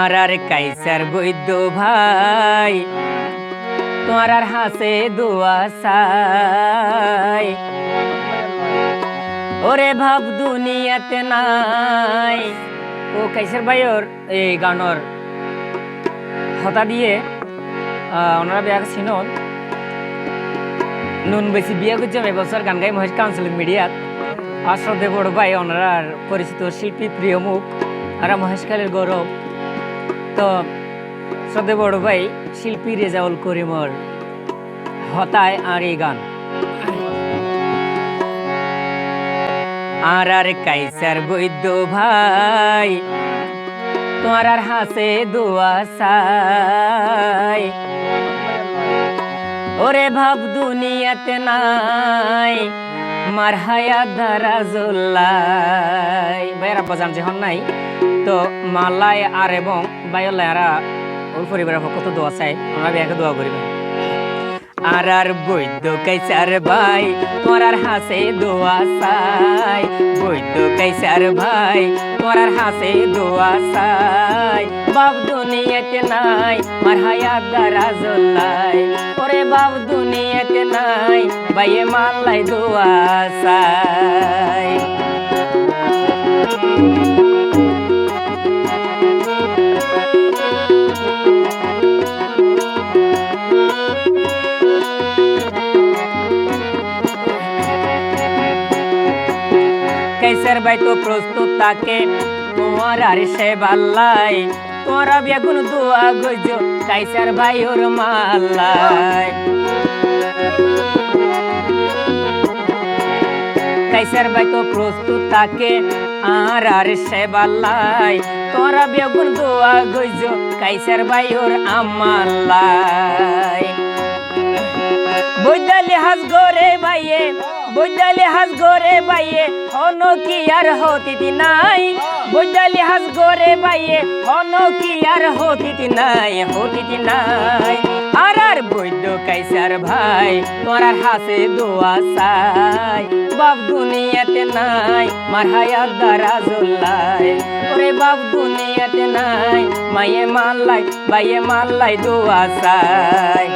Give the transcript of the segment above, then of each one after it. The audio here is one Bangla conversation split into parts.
আর আর কাইসার বৈদ্য ভাই, তোমার আর হাসে দোয়া সাই। ওরে ভাব দুনিয়াতে নাই। ও কাইসার ভাইয়র এই গানর হতা দিয়ে ওনারা বিয়া ছিনন নুন বেশি বিয়ে করছিলাম এবছর গান গাই মহেশ কাউন্সিলিং মিডিয়াত। আর শ্রদ্ধে বড় ভাই, ওনার পরিচিত শিল্পী প্রিয় মুখ, আর মহেশকালের গৌরব। তো শ্রদ্ধে বড় ভাই শিল্পী রেজাউল করিমর হতায় আর এই গান। আর আর কাইসার বৈদ্য ভাই, তোমার আর হাসে দোয়া ওরে ভাব দুনিয়াতে নাই, মার হায়া দারা জোল্লাই বাইরা বাজান জান যখন নাই? তো মালায় আর এবং বাইলারা ওর পরিবারের পক্ষ তো দোয়া চাই আমরা বিয়াকে দোয়া করিবেন আর আর বৈদ্য কাইসার ভাই তোমার আর হাসে দোয়া চাই। বৈদ্য কাইসার ভাই তোমার আর হাসে দোয়া চাই। বাপ দুনিয়াতে নাই, মার হায়াত দ্বারা জল্লাই ওরে বাপ দুনিয়াতে নাই, বাইয়ে মাল্লাই দোয়া চাই। কেসের ভাই তো প্রস্তুত তাকে। তোমার আর সে বাল্লাই, তোরা বেগুন দোয়া গজ কাইসার ভাই ওর মাল্লাই। কাইসার ভাই তো প্রস্তুত তাকে, আর আর সে বাল্লাই, তোরা বেগুন দোয়া গজ কাইসার ভাই ওর আমাল্লাই বৈদালি হাস গরে বাইয়ে বৈদালি হাস গরে বাইয়ে, হন কি আর হতিতি নাই? বৈদালি হাস গরে বাইয়ে, হন কি আর হতিতি নাই হতিতি নাই। আর আর বৈদ্য কাইসার ভাই, তোমার আর হাসে দোয়া সাই বাপ দুনিয়াতে নাই, মার হায়াত দ্বারা জল্লাই ওরে বাপ দুনিয়াতে নাই, মায়ে মাল্লাই বাইয়ে মাল্লাই দোয়া সাই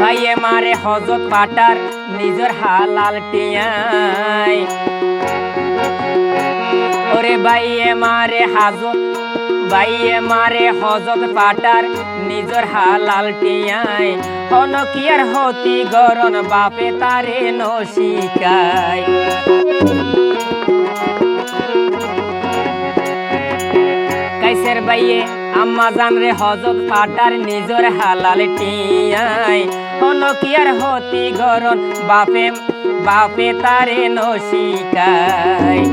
ভাইয়ে মারে হজত পাটার নিজের হালাল টিয়াই। ওরে ভাইয়ে মারে হাজত ভাইয়ে মারে হজত পাটার নিজের হালাল টিয়াই আর হতি গরন বাপে তারে নশিকায়। কাইসের বাইয়ে আম্মা জান রে হজত পাটার নিজর হালাল টিয়াই আর হতি গরন বাপে বাপে তারে নশিকায়।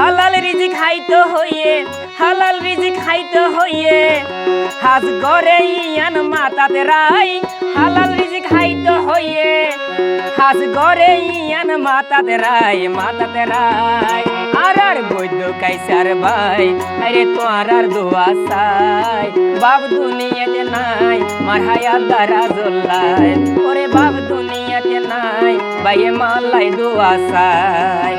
হালাল রিজি খাইতে হইয়ে, হালাল রিজি খাইতে হইয়ে। হাজ গরে ইয়ান মাতাতে রাই, হালাল রিজি খাইতে হইয়ে। হাজ গরে ইয়ান মাতাতে রাই মাতাতে রাই। আর আর বৈদ্য কাইসার ভাই, আরে তো আর আর দোয়া সাই বাপ দুনিয়াতে নাই, মার হায়াত দ্বারা জল্লাই ওরে বাপ দুনিয়াতে নাই বাইয়ে মাল্লাই দোয়া সাই